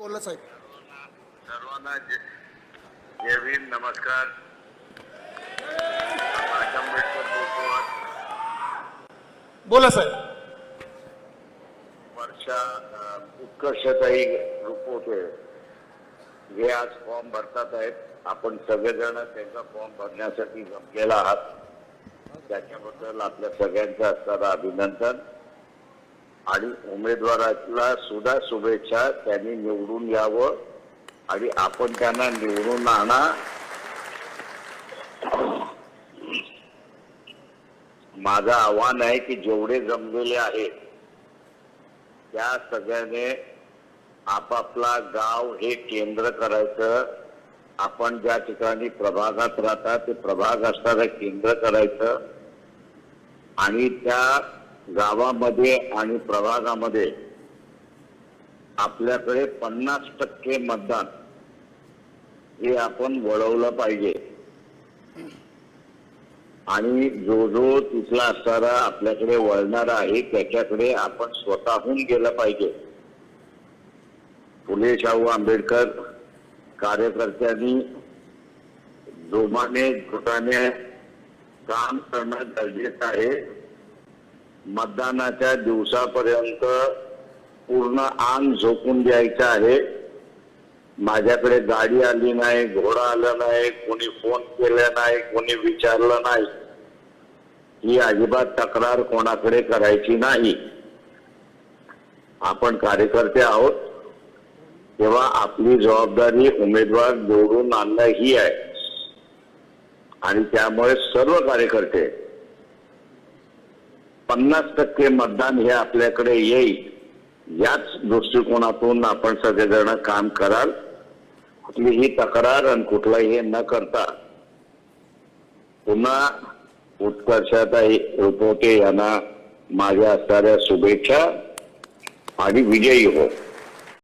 बोला साहेब. सर्वांना जय भीम नमस्कार. बोला साहेब. वर्षा अं, उत्कर्षताई रुपवते हे आज फॉर्म भरतात आहेत. आपण सगळेजण त्यांचा फॉर्म भरण्यासाठी जमलेला आहात. त्याच्याबद्दल आपल्या सगळ्यांचं असणारं अभिनंदन. आणि उमेदवाराला सुद्धा शुभेच्छा. त्यांनी निवडून यावं आणि आपण त्यांना निवडून आणा. माझं आव्हान आहे की जेवढे जमलेले आहेत त्या सगळ्याने आपापला गाव हे केंद्र करायचं. आपण ज्या ठिकाणी प्रभागात राहतात ते प्रभाग असणारं केंद्र करायचं. आणि त्या गावामध्ये आणि प्रभागामध्ये आपल्याकडे पन्नास टक्के मतदान हे आपण वळवलं पाहिजे. आणि जो जो तिथला असणारा आपल्याकडे वळणारा आहे त्याच्याकडे आपण स्वतःहून गेलं पाहिजे. फुले शाहू आंबेडकर कार्यकर्त्यांनी जोमाने झुटाने काम करणं गरजेचं आहे. मतदानाच्या दिवसापर्यंत पूर्ण आंग झोकून द्यायचं आहे. माझ्याकडे गाडी आली नाही घोडा आला नाही कोणी फोन केला नाही कोणी विचारलं नाही. ही अजिबात तक्रार कोणाकडे करायची नाही. आपण कार्यकर्ते आहोत. तेव्हा आपली जबाबदारी उमेदवार निवडून आणणं ही आहे. आणि त्यामुळे सर्व कार्यकर्ते पन्नास टक्के मतदान हे आपल्याकडे येईल याच दृष्टिकोनातून आपण सगळेजण काम कराल. कुठलीही तक्रार आणि कुठलाही हे न करता. पुन्हा उत्कर्षाताई रुपोटे यांना माझ्या असणाऱ्या शुभेच्छा आणि विजयी हो.